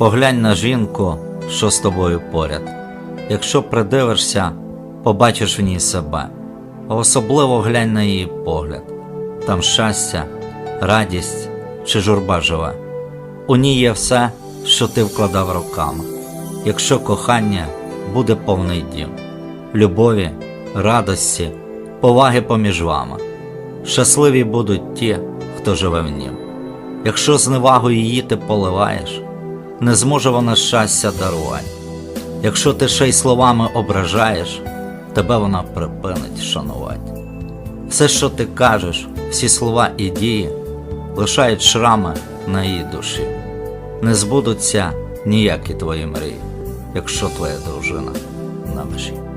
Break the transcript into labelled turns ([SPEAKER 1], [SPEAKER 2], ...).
[SPEAKER 1] Поглянь на жінку, що з тобою поряд. Якщо придивишся, побачиш в ній себе. А особливо глянь на її погляд. Там щастя, радість чи журба живе. У ній є все, що ти вкладав роками. Якщо кохання буде повний дім, любові, радості, поваги поміж вами. Щасливі будуть ті, хто живе в нім. Якщо зневагою її ти поливаєш, не зможе вона щастя дарувати. Якщо ти ще й словами ображаєш, тебе вона припинить шанувати. Все, що ти кажеш, всі слова і дії, лишають шрами на її душі. Не збудуться ніякі твої мрії, якщо твоя дружина на межі.